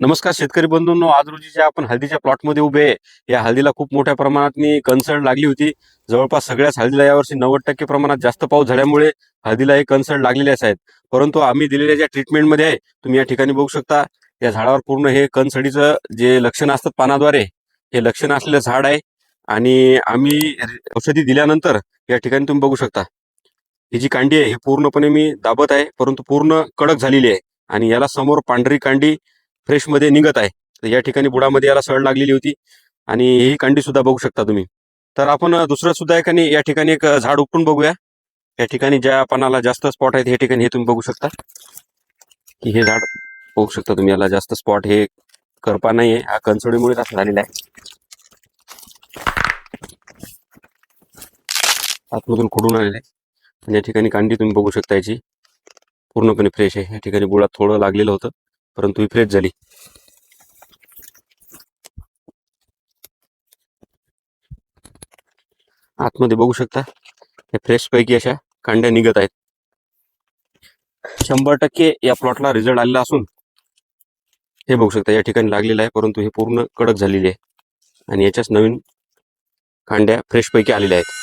नमस्कार शेतकरी बंधूंनो आज रोजी जे आपण हळदीच्या प्लॉटमध्ये उभे आहे या हळदीला खूप मोठ्या प्रमाणात कन्सल्ट लागली होती. जवळपास सगळ्याच हळदीला यावर्षी नव्वद टक्के प्रमाणात जास्त पाऊस झाल्यामुळे हळदीला हे कन्सल्ट लागलेलेच आहेत. परंतु आम्ही दिलेल्या ज्या ट्रीटमेंटमध्ये आहे तुम्ही या ठिकाणी बघू शकता या झाडावर पूर्ण हे कनसडीचं जे लक्षण असतात पानाद्वारे हे लक्षण असलेलं झाड आहे. आणि आम्ही औषधी दिल्यानंतर या ठिकाणी तुम्ही बघू शकता ही जी कांडी आहे ही पूर्णपणे मी दाबत आहे परंतु पूर्ण कडक झालेली आहे. आणि याला समोर पांढरी कांडी फ्रेशमध्ये निघत आहे. तर या ठिकाणी बुडामध्ये याला सळ लागलेली होती आणि ही कांडी सुद्धा बघू शकता तुम्ही. तर आपण दुसरं सुद्धा एकाने या ठिकाणी एक झाड उपटून बघूया. या ठिकाणी ज्या पानाला जास्त स्पॉट आहेत हे ठिकाणी हे तुम्ही बघू शकता. की हे झाड बघू शकता तुम्ही याला जास्त स्पॉट हे करपा नाही आहे हा कणसोडीमुळे असं झालेला आहे. आतमधून खोडून आलेलं आहे. आणि या ठिकाणी कांडी तुम्ही बघू शकता याची. पूर्णपणे फ्रेश आहे. या ठिकाणी बुडात थोडं लागलेलं होतं. परंतु ही फ्रेश झाली. आतमध्ये बघू शकता या फ्रेश पैकी अशा कांड्या निघत आहेत. शंभर टक्के या प्लॉटला रिझल्ट आलेला असून हे बघू शकता या ठिकाणी लागलेलं आहे परंतु हे पूर्ण कडक झालेली आहे. आणि याच्याच नवीन कांड्या फ्रेश पैकी आलेल्या आहेत.